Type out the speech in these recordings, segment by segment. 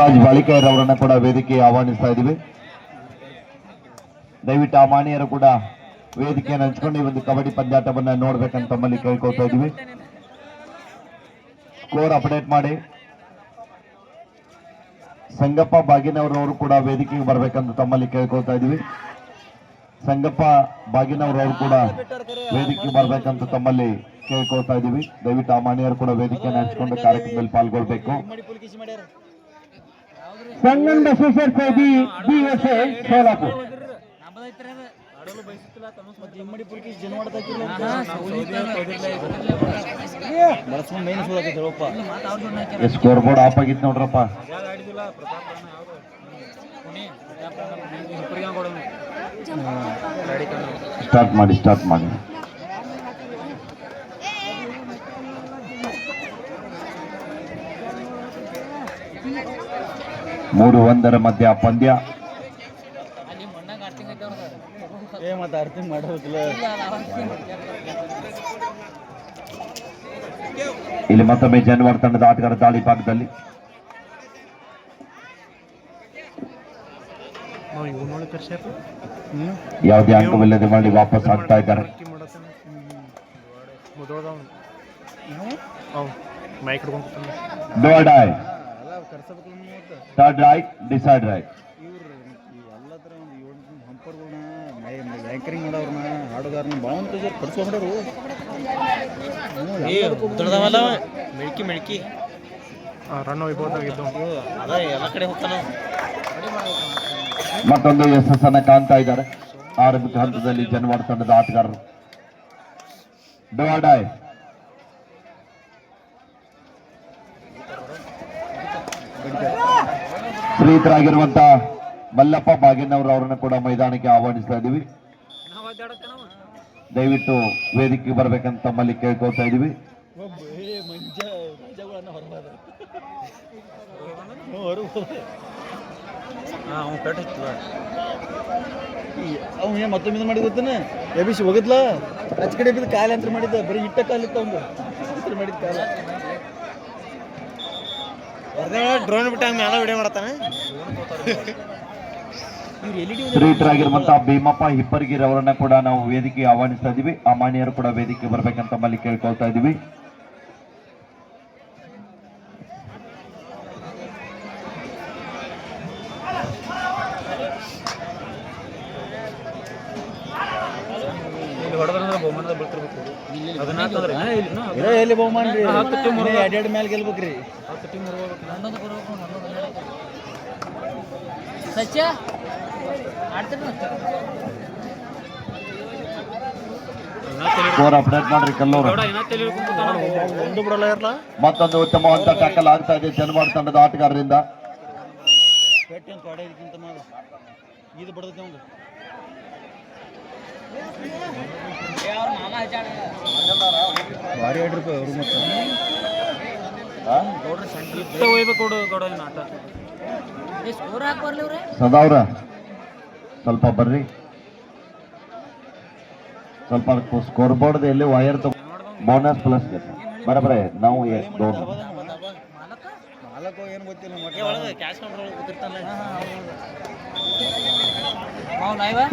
ರಾಜ್ ಬಾಳಿಕೆಯರವರನ್ನ ಕೂಡ ವೇದಿಕೆ ಆಹ್ವಾನಿಸ್ತಾ ಇದ್ದೀವಿ. ದಯವಿಟ್ಟು ಆ ಮಾಣಿಯರು ಕೂಡ ವೇದಿಕೆಯನ್ನು ಹಂಚ್ಕೊಂಡು ಈ ಒಂದು ಕಬಡ್ಡಿ ಪಂದ್ಯಾಟವನ್ನ ನೋಡ್ಬೇಕಂತ ತಮ್ಮಲ್ಲಿ ಕೇಳ್ಕೊಳ್ತಾ ಇದ್ದೀವಿ. ಸ್ಕೋರ್ ಅಪ್ಡೇಟ್ ಮಾಡಿ. ಸಂಗಪ್ಪ ಬಾಗಿನವರವರು ಕೂಡ ವೇದಿಕೆಗೆ ಬರ್ಬೇಕಂತ ತಮ್ಮಲ್ಲಿ ಕೇಳ್ಕೊಳ್ತಾ ಇದ್ದೀವಿ. ಸಂಗಪ್ಪ ಬಾಗಿನವರವರು ಕೂಡ ವೇದಿಕೆಗೆ ಬರ್ಬೇಕಂತ ತಮ್ಮಲ್ಲಿ ಕೇಳ್ಕೊಳ್ತಾ ಇದ್ದೀವಿ. ದಯವಿಟ್ಟು ಆ ಮಾಣಿಯರು ಕೂಡ ವೇದಿಕೆಯನ್ನು ಹಂಚ್ಕೊಂಡು ಕಾರ್ಯಕ್ರಮದಲ್ಲಿ ಪಾಲ್ಗೊಳ್ಬೇಕು. Sangam Basaveshwara Saudi B S A Solapur. Scoreboard off ಆಗಿತ್ತು ನೋಡ್ರಪ್ಪ. ಸ್ಟಾರ್ಟ್ ಮಾಡಿ ಸ್ಟಾರ್ಟ್ ಮಾಡಿ. ಮೂರು ಒಂದರ ಮಧ್ಯ ಪಂದ್ಯ ಇಲ್ಲಿ ಮತ್ತೊಮ್ಮೆ ಜಾನುವಾರು ತಂಡದ ಆಟಗಾರ ದಾಳಿ ಭಾಗದಲ್ಲಿ ಯಾವುದೇ ಅಂಕವಿಲ್ಲದೆ ಮಾಡಿ ವಾಪಸ್ ಆಗ್ತಾ ಇದ್ದಾರೆ mike third right decide right anchoring ಮಾಡೋರ್ನ ಹಾಡುಗಾರನ ಕರ್ಸ್ಕೊಂಡ್ರು. ದೊಡ್ಡದವಲ್ಲ ಮೆಳ್ಕಿ ಮೆಳ್ಕಿ. ಆ, ರನ್ ವೈಭವದಾಗಿದ್ದು. ಅದ ಎಲ್ಲ ಕಡೆ ಹೋಗ್ತಾನ ಮತ್ತೊಂದು ಯಶಸ್ಸನ್ನ ಕಾಣ್ತಾ ಇದ್ದಾರೆ. ಆರಂಭಿಕ ಹಂತದಲ್ಲಿ ಜನವಾರ ತಂಡದ ಆಟಗಾರರು. ಡೋಡಾಯ್ ಶ್ರೀತರಾಗಿರುವಂತ ಮಲ್ಲಪ್ಪ ಬಾಗಿನವರು ಅವರನ್ನು ಕೂಡ ಮೈದಾನಕ್ಕೆ ಆಹ್ವಾನಿಸ್ತಾ ಇದ್ದೀವಿ ದಯವಿಟ್ಟು ವೇದಿಕೆ ಬರ್ಬೇಕಂತ ತಮ್ಮಲ್ಲಿ ಕೇಳ್ಕೊಳ್ತಾ ಇದ್ದೀವಿ ಏ ಏನ್ ಮತ್ತೊಮ್ಮೆ ಇದು ಮಾಡಿ ಗೊತ್ತೇನೆ? ಎಬಿಸಿ ಹೋಗಿದ್ಲಾ? ಅಚ್ಚ ಕಡೆ ಬಿದ್ದು ಕಾಲ ಅಂತ ಮಾಡಿದ್ದ, ಬರೀ ಇಟ್ಟ ಕಾಲಿತ್ತ ಅವ್ನು ಮಾಡಿದ ಕಾಲ. ಡ್ರೋನ್ ಮ್ಯಾಲ ವಿಡಿಯೋ ಮಾಡ್ತಾನೆ. ಶ್ರೀತರಾಗಿರುವಂತಹ ಭೀಮಪ್ಪ, ಹಿಪ್ಪರ್ಗಿರ್ ಅವರನ್ನ ಕೂಡ ನಾವು ವೇದಿಕೆ ಆಹ್ವಾನಿಸ್ತಾ ಇದ್ದೀವಿ ಆ ಕೂಡ ವೇದಿಕೆ ಬರ್ಬೇಕಂತ ಮಲ್ಲಿ ಕೇಳ್ಕೊಳ್ತಾ ಇದ್ದೀವಿ ಎಲ್ಲಿ ಬಹುಮಾನ ರೀ? ಎರಡೆರಡು ಮೇಲೆ ಗೆಲ್ಬೇಕ್ರಿ. ಹತ್ತು ಟೀಮ್ ಸಚ್ಚ ಆಡ್ತಾನೆ ಸ್ಕೋರ್ ಅಪ್ಡೇಟ್ ಮಾಡ್ರಿ ಕಲ್ಲೂರು ಇನ್ನ ತಲೆ ಹಿಡ್ಕೊಂಡ್ ಕೂತಾನ. ಒಂದು ಬಿಡಲ್ಲ ಇರಲ್ಲ ಮತ್ತೊಂದು ಉತ್ತಮವಂತ ಟ್ಯಾಕಲ್ ಆಗ್ತಾ ಇದೆ ಜನವಾರ ತಂಡದ ಆಟಗಾರರಿಂದ. ಇದು ಒಂದು ಭಾರಿ ಆಡ್ರಪ್ಪ ಅವರು ಮತ್ತೆ. ಸದಾವ್ರ ಸ್ವಲ್ಪ ಬರ್ರಿ. ಸ್ವಲ್ಪ ಸ್ಕೋರ್ ಬೋರ್ಡ್ ಎಲ್ಲಿ ವೈರ್ ಬೋನಸ್ ಪ್ಲಸ್ ಬರಬ್ರೆ ನಾವು ಎ- ಏನು ಗೊತ್ತಿಲ್ಲ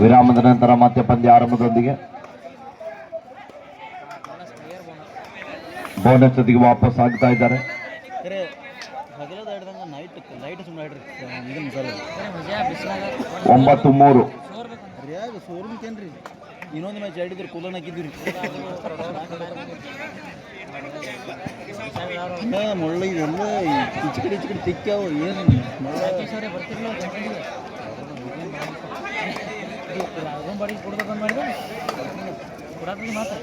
ವಿರಾಮದ ನಂತರ ಮತ್ತೆ ಪಂದ್ಯ ಆರಂಭದೊಂದಿಗೆ. ಬೋನಸ್ ಜೊತೆಗೆ ವಾಪಸ್ ಆಗ್ತಾ ಇದ್ದಾರೆ. ಒಂಬತ್ತು ಮೂರು. ಇನ್ನೊಂದು ಮ್ಯಾಚ್ ಆಡಿದ್ರು ಕೂಲನ್ ಹಾಕಿದ್ವಿ ಮುಳ್ಳ ಇವೆಲ್ಲ ಈಚೆ ಕಡೆ ಈಚೆ ಕಡೆ ತಿಕ್ಕ್ಯಾವ ಏನು ಮುಳ್ಳ ಬರ್ತಿರ್ಲಿಲ್ಲ ಅದೊಂದು ಬಾಡಿ ಕೊಡ್ಬೇಕಂತ ಮಾಡಿದ್ರೆ ಮಾತ್ರ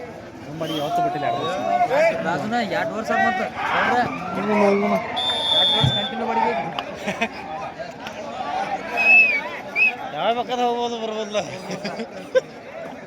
ಮಾಡಿ ಯಾವತ್ತು ಬಿಟ್ಟಿಲ್ಲ ರಾಜುನ ಎರಡು ವರ್ಷ ಮತ್ತೆ ಎರಡು ವರ್ಷ ಕಂಟಿನ್ಯೂ ಮಾಡಿಬೇಕು ಯಾವ ಬೇಕಾದ್ರೆ ಹೋಗ್ಬೋದು ಬರ್ಬೋದಲ್ಲ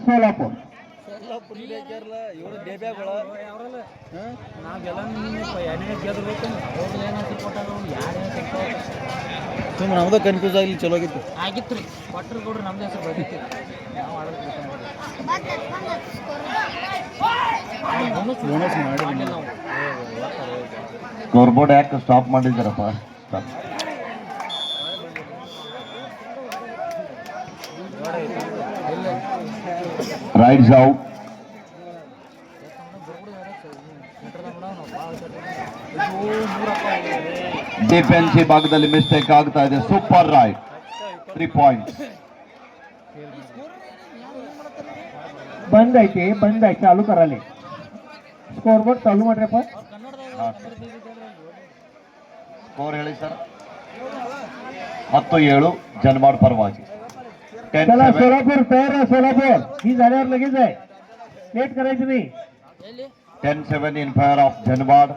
सोलापूर ಇವರು ಡೇಬ್ಯಾಗಳ ನಾವೆಲ್ಲ ಎರಡನೇ ಗೆದ್ರಬೇಕು ಅವ್ರು ಏನಾದ್ರು ಕೊಟ್ಟಾಗ ಅವ್ರು ಯಾರು ಸುಮ್ಮನೆ ನಮ್ದು ಕನ್ಫ್ಯೂಸ್ ಆಗಲಿ ಚಲೋ ಆಗಿತ್ತು ಆಗಿತ್ತು ರೀ ಕೊಟ್ಟರು ಕೊಡ್ರಿ ನಮ್ದು ಹೆಸರು ಬರೀತೀವಿ ನಾವು ಆಡೋದು ಬೋನಸ್ ಮಾಡಿ ನಾವು ಸ್ಕೋರ್ ಬೋರ್ಡ್ ಯಾಕೆ ಸ್ಟಾಪ್ ಮಾಡಿದ್ದೀರಪ್ಪ rides out. ಡಿಫೆನ್ಸಿವ್ ಭಾಗದಲ್ಲಿ ಮಿಸ್ಟೇಕ್ ಆಗ್ತಾ ಇದೆ. ಸೂಪರ್ ರೈಟ್ ತ್ರೀ ಪಾಯಿಂಟ್ ಬಂದ್ ಐತಿ ಬಂದ್ ಐತಿ ಚಾಲು ಕರಲಿ ಸ್ಕೋರ್ ಬೋರ್ಡ್ ಚಾಲು ಮಾಡ್ರಪ್ಪ ಸ್ಕೋರ್ ಹೇಳಿ ಸರ್ ಹತ್ತು ಏಳು ಜನಮಾಡ್ ಪರವಾಗಿ चला सोलापूर तयार आहे सोलापूर ही झाल्यावर लगेच आहे लेट करायचं नाही ten seven in fire of Janwad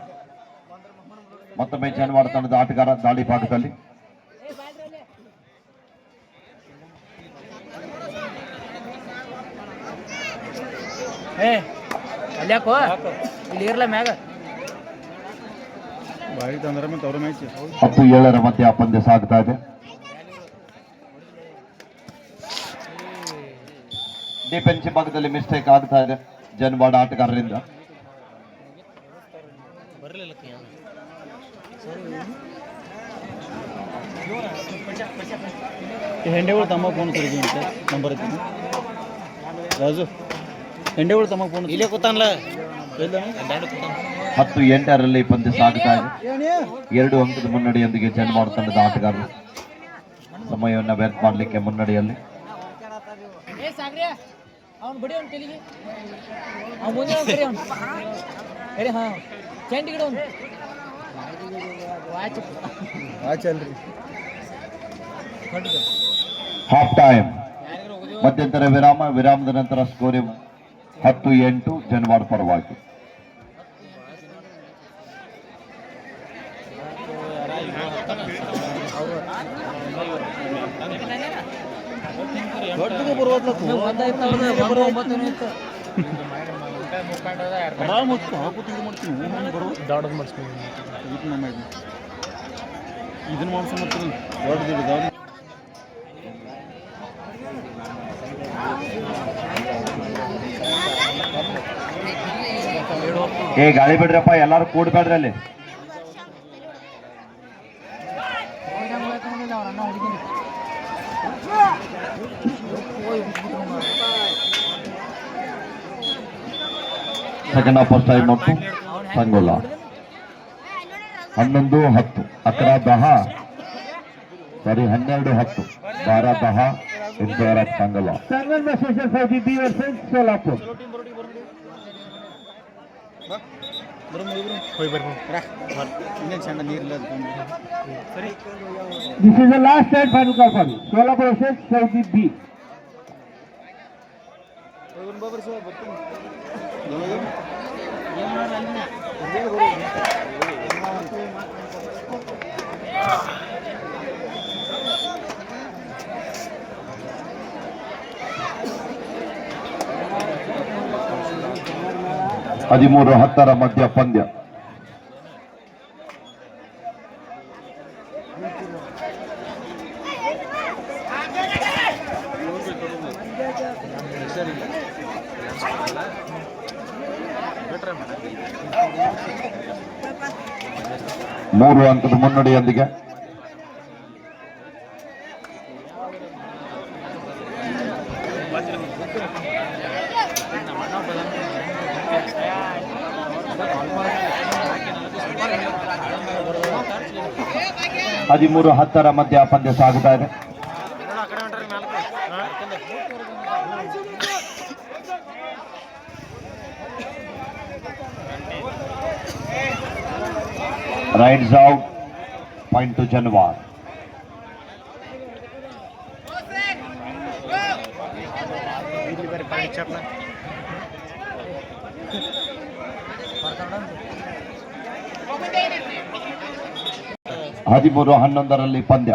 ಮತ್ತೊಮ್ಮೆ ಜನ್ವಾಡ್ ತಂಡದ ಆಟಗಾರ ದಾಳಿ ಭಾಗದಲ್ಲಿ ಏ ಅಲ್ಯಾಕೋ ಇಲ್ಲಿ ಇರ್ಲ ಮ್ಯಾಗ ಭಾರಿ ತಂದ್ರೆ ಮತ್ತೆ ಅವ್ರ ಮ್ಯಾಚ್ ಹತ್ತು ಏಳರ ಮಧ್ಯೆ ಆ ಪಂದ್ಯ ಸಾಗ್ತಾ ಇದೆ ಡಿಫೆನ್ಸಿವ್ ಭಾಗದಲ್ಲಿ ಮಿಸ್ಟೇಕ್ ಆಗ್ತಾ ಇದೆ. ಜನ್ವಾಡ್ ಆಟಗಾರರಿಂದ. ಹೆಂಡೆಗಳು ತಮ್ಮ ಫೋನ್ ಕರೀತಿ ಸರ್ ನಂಬರ್ ರಾಜು ಹೆಂಡೆಗಳು ತಮ್ಮ ಫೋನ್ ಇಲ್ಲೇ ಕೂತಾನಲ್ಲ ಹತ್ತು ಎಂಟರಲ್ಲಿ ಪಂದ್ಯ ಸಾಗ್ತಾ ಇದೆ. ಎರಡು ಅಂಕದ ಮುನ್ನಡೆಯೊಂದಿಗೆ ಜನ್ವಾಡ್ ತಂಡದ ಆಟಗಾರರು. ಸಮಯವನ್ನು ವ್ಯರ್ಥ ಮಾಡಲಿಕ್ಕೆ ಮುನ್ನಡೆಯಲ್ಲಿ. ಏ ಸಾಗ್ರೆ ಅವ್ನು ಬಡಿ ಅವ್ನು ತೆಲಿಗೆ ಅವ್ನು ಮುಂದೆ ಅವ್ನು ಕರಿ ಅವ್ನು ಕರಿ ಹಾಂ ಚೆಂಡಿ ಗಿಡ ಅವ್ನು ವಾಚ್ ಆಚೆ ಅಲ್ರಿ ಹೊಟ್ಟಿಗೆ ಹಾಫ್ ಟೈಮ್ ಮಧ್ಯಂತರ ವಿರಾಮ ವಿರಾಮದ ನಂತರ ಸ್ಕೋರಿಂಗ್ ಹತ್ತು ಎಂಟು ಜನ್ವಾಡ್ ಪರವಾಗಿ ದೊಡ್ಡದು ಆರಾಮ್ ಮಾಡ್ತೀನಿ ಮಾಡಿಸ್ಕೊಂಡು ಇದನ್ನ ಮಾಡಿ ಇದನ್ನ ಮಾಡ್ಸೋ ಮತ್ತೆ ದೊಡ್ಡದು ಇದು. ದೊಡ್ಡ ಏ ಗಾಳಿ ಬಿಡ್ರಪ್ಪ ಎಲ್ಲಾರು ಕೂಡ್ಬೇಡ್ರಿ ಸೆಕೆಂಡ್ ಅಪಸ್ಟಾಯ್ ಮತ್ತು ಸಂಗೋಲ ಹನ್ನೊಂದು ಹತ್ತು ಅಕರ ದಹ ಸಾರಿ ಹನ್ನೆರಡು ಹತ್ತು ಬಾರ ದಹ ಇಂತರ Sangola Solapur This is the last stand final call for Solapur versus Saudi B. Babar sir ಬರ್ತೀನಿ ಹದಿಮೂರು ಹತ್ತರ ಮಧ್ಯ ಪಂದ್ಯ ಮೂರು ಅಂಕದ ಮುನ್ನಡೆಯೊಂದಿಗೆ. ಹದಿಮೂರು ಹತ್ತರ ಮಧ್ಯ ಪಂದ್ಯ ಸಾಗುತ್ತಾ ಇದೆ. rides out, point to Janwar. ಹದಿಮೂರು ಹನ್ನೊಂದರಲ್ಲಿ ಪಂದ್ಯ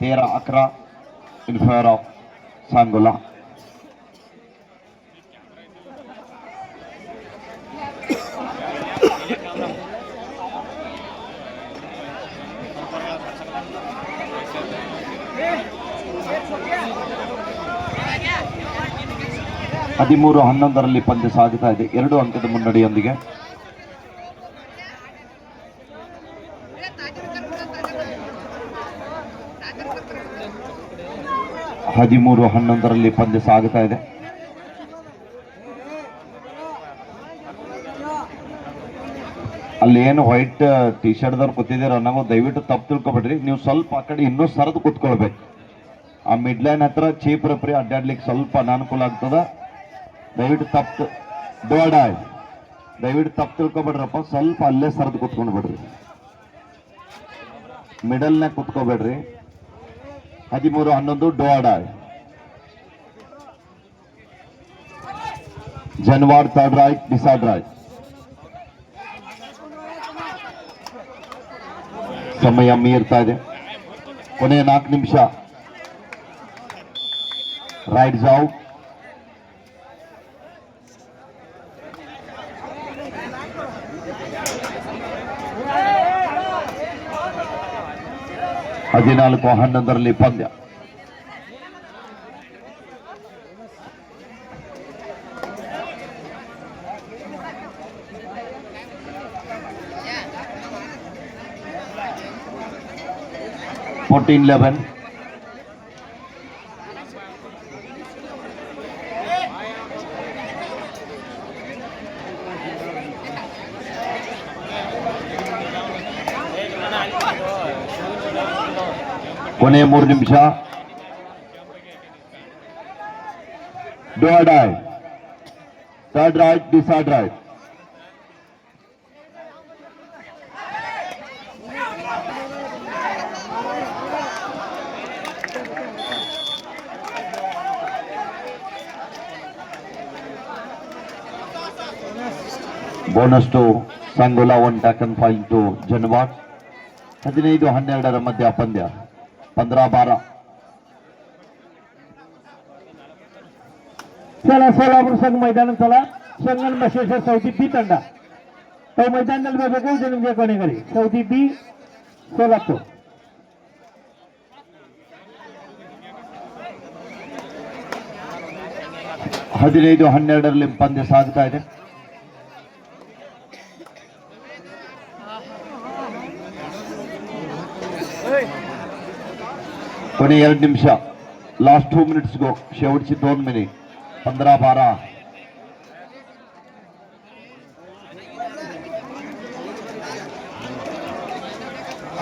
ತೇರ ಅಕ್ರ ಇನ್ ಫೇವರ್ ಆಫ್ ಸಾಂಗುಲಾ ಹದಿಮೂರು, ಹನ್ನೊಂದರಲ್ಲಿ ಪಂದ್ಯ ಸಾಗುತ್ತಾ ಇದೆ. ಎರಡು ಅಂಕದ ಮುನ್ನಡೆಯೊಂದಿಗೆ. ಹದಿಮೂರು, ಹನ್ನೊಂದರಲ್ಲಿ ಪಂದ್ಯ ಸಾಗುತ್ತಾ ಇದೆ. ಅಲ್ಲಿ ಏನು ವೈಟ್ ಟಿ ಶರ್ಟ್ದವ್ರು ಕೂತಿದ್ದೀರ ನಾವು ದಯವಿಟ್ಟು ತಪ್ಪು ತಿಳ್ಕೊಬೇಡ್ರಿ. ನೀವು ಸ್ವಲ್ಪ ಆ ಕಡೆ ಇನ್ನೂ ಸರದು ಕೂತ್ಕೊಳ್ಬೇಕು. ಆ ಮಿಡ್ ಲೈನ್ ಹತ್ರ ಚೀಪ್ ರಪ್ರಿ ಅಡ್ಡಾಡ್ಲಿಕ್ಕೆ ಸ್ವಲ್ಪ ಅನಾನುಕೂಲ ಆಗ್ತದ. ದಯವಿಟ್ಟು ತಪ್ಪು ಡೋಡಾಯ್ ದಯವಿಟ್ಟು ತಪ್ಪು ತಿಳ್ಕೊಬೇಡ್ರಪ್ಪ. ಸ್ವಲ್ಪ ಅಲ್ಲೇ ಸರದು ಕುತ್ಕೊಂಡು ಬಿಡ್ರಿ. ಮಿಡಲ್ನಾಗ ಕುತ್ಕೋಬೇಡ್ರಿ. ಹದಿಮೂರು, ಹನ್ನೊಂದು, ಡೋಡ Janwar third raid, decide raid. ಸಮಯ ಮೀರ್ತಾ ಇದೆ. ಕೊನೆಯ ನಾಲ್ಕು ನಿಮಿಷ. ರೈಟ್ಸ್ ಔಟ್ ಹದಿನಾಲ್ಕು ಹನ್ನೊಂದರಲ್ಲಿ ಪಂದ್ಯ. ಫೋರ್ಟೀನ್ ಲೆವೆನ್ ಕೊನೆಯ ಮೂರು ನಿಮಿಷ. ಡೋಡಾಯ್ third raid decide raid bonus to Sangola one taken fail to Janwad ಹದಿನೈದು, ಹನ್ನೆರಡರ ಮಧ್ಯ ಪಂದ್ಯ. पंद्रह बारह चला, सोलापूर संघ मैदान चला. संगन बसेश्वर चौथी बी तंडा. तो मैदान बेगू जन्मजे कोणेकरी सौदी बी सोलापूर. ಹದಿನೈದು हनर ಪಂದ್ಯ साधता है Hey! ಕೊನೆ ಎರಡು ನಿಮಿಷ. ಲಾಸ್ಟ್ ಟೂ ಮಿನಿಟ್ಸ್ಗೋ ಶೇವಟ್ಸಿ ದೋನ್ ಮಿನಿ ಪಂದ್ರ ಬಾರ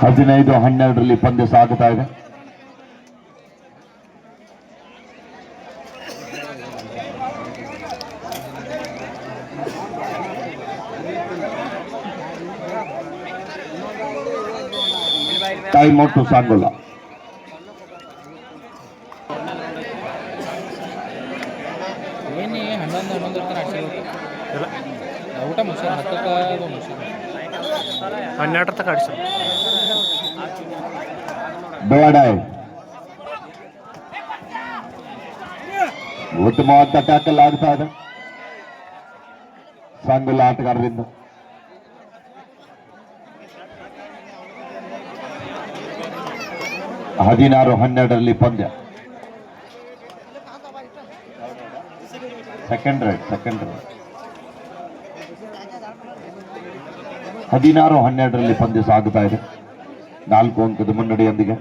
ಹದಿನೈದು, ಹನ್ನೆರಡರಲ್ಲಿ ಪಂದ್ಯ ಸಾಗುತ್ತಾ ಇದೆ. ಟೈಮ್ ಔಟ್ ಸಾಗೋಲ್ಲ ಬೇಡಾಯ್ ಉತ್ತಮವಾದ ಟ್ಯಾಕಲ್ ಆಗ್ತಾ ಇದೆ ಸಂಗುಲ್ ಆಟಗಾರರಿಂದ ಹದಿನಾರು ಹನ್ನೆರಡರಲ್ಲಿ ಪಂದ್ಯ. ಸೆಕೆಂಡ್ ರೈಟ್ ಸೆಕೆಂಡ್ ರೈಟ್ ಹದಿನಾರು, ಹನ್ನೆರಡರಲ್ಲಿ ಪಂದ್ಯ ಸಾಗುತ್ತಾ ಇದೆ. ನಾಲ್ಕು ಅಂಕದ ಮುನ್ನಡೆಯೊಂದಿಗೆ.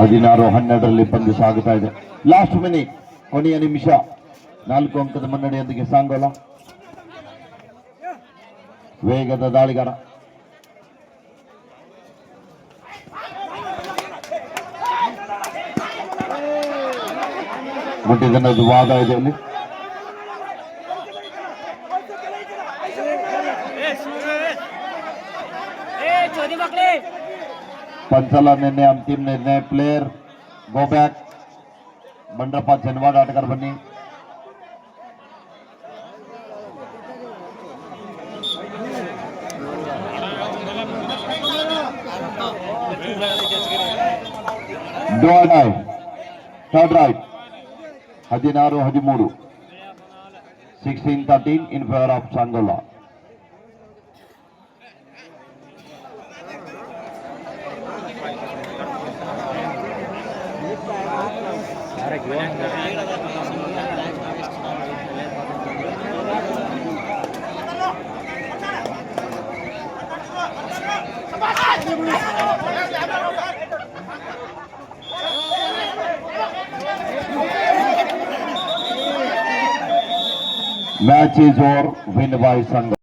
ಹದಿನಾರು, ಹನ್ನೆರಡರಲ್ಲಿ ಪಂದ್ಯ ಸಾಗುತ್ತಾ ಇದೆ. ಲಾಸ್ಟ್ ಮಿನಿಟ್ ಕೊನೆಯ ನಿಮಿಷ. नाकु अंक मुनड़े सांगोल वेगद दाड़ वादी पंचल निर्णय अंतिम निर्णय प्लेयर गो बैक मंडप चनवाड़ आटगार बनी ಬನ್ನಿ ಥರ್ಡ್ ರೈಟ್ ಹದಿನಾರು ಹದಿಮೂರು sixteen thirteen in favour of Sangola Match is over, win by Sangha.